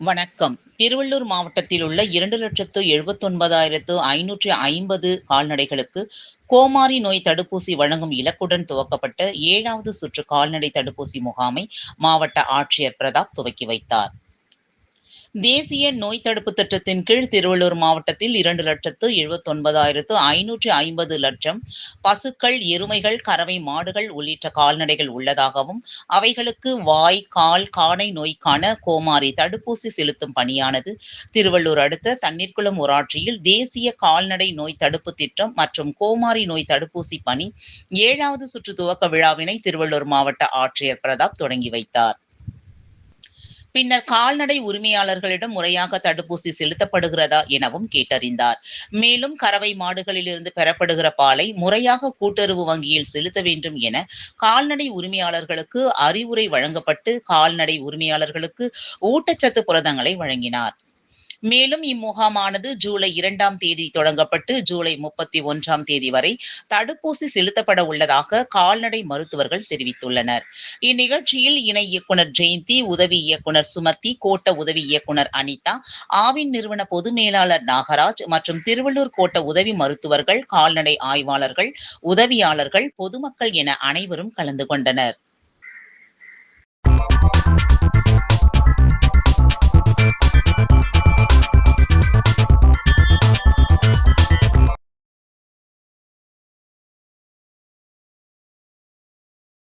வணக்கம். திருவள்ளூர் மாவட்டத்தில் உள்ள இரண்டு லட்சத்து எழுபத்தொன்பதாயிரத்து ஐநூற்றி ஐம்பது கால்நடைகளுக்கு கோமாரி நோய் தடுப்பூசி வழங்கும் இலக்குடன் துவக்கப்பட்ட ஏழாவது சுற்று கால்நடை தடுப்பூசி முகாமை மாவட்ட ஆட்சியர் பிரதாப் துவக்கி வைத்தார். தேசிய நோய் தடுப்பு திட்டத்தின் கீழ் திருவள்ளூர் மாவட்டத்தில் இரண்டு லட்சத்து எழுபத்தொன்பதாயிரத்து ஐநூற்றி ஐம்பது லட்சம் பசுக்கள் எருமைகள் கறவை மாடுகள் உள்ளிட்ட கால்நடைகள் உள்ளதாகவும் அவைகளுக்கு வாய் கால் காடை நோய்க்கான கோமாரி தடுப்பூசி செலுத்தும் பணியானது திருவள்ளூர் அடுத்த தண்ணீர்குளம் ஊராட்சியில் தேசிய கால்நடை நோய் தடுப்பு திட்டம் மற்றும் கோமாரி நோய் தடுப்பூசி பணி ஏழாவது சுற்று துவக்க விழாவினை திருவள்ளூர் மாவட்ட ஆட்சியர் பிரதாப் தொடங்கி வைத்தார். பின்னர் கால்நடை உரிமையாளர்களிடம் முறையாக தடுப்பூசி செலுத்தப்படுகிறதா எனவும் கேட்டறிந்தார். மேலும் கறவை மாடுகளிலிருந்து பெறப்படுகிற பாலை முறையாக கூட்டுறவு வங்கியில் செலுத்த வேண்டும் என கால்நடை உரிமையாளர்களுக்கு அறிவுரை வழங்கப்பட்டு கால்நடை உரிமையாளர்களுக்கு ஊட்டச்சத்து புரதங்களை வழங்கினார். மேலும் இம்முகாமானது ஜூலை இரண்டாம் தேதி தொடங்கப்பட்டு ஜூலை முப்பத்தி ஒன்றாம் தேதி வரை தடுப்பூசி செலுத்தப்பட உள்ளதாக கால்நடை மருத்துவர்கள் தெரிவித்துள்ளனர். இந்நிகழ்ச்சியில் இணை இயக்குனர் ஜெயந்தி உதவி இயக்குனர் சுமதி கோட்ட உதவி இயக்குனர் அனிதா ஆவின் நிறுவன பொது மேலாளர் நாகராஜ் மற்றும் திருவள்ளூர் கோட்ட உதவி மருத்துவர்கள் கால்நடை ஆய்வாளர்கள் உதவியாளர்கள் பொதுமக்கள் என அனைவரும் கலந்து கொண்டனர்.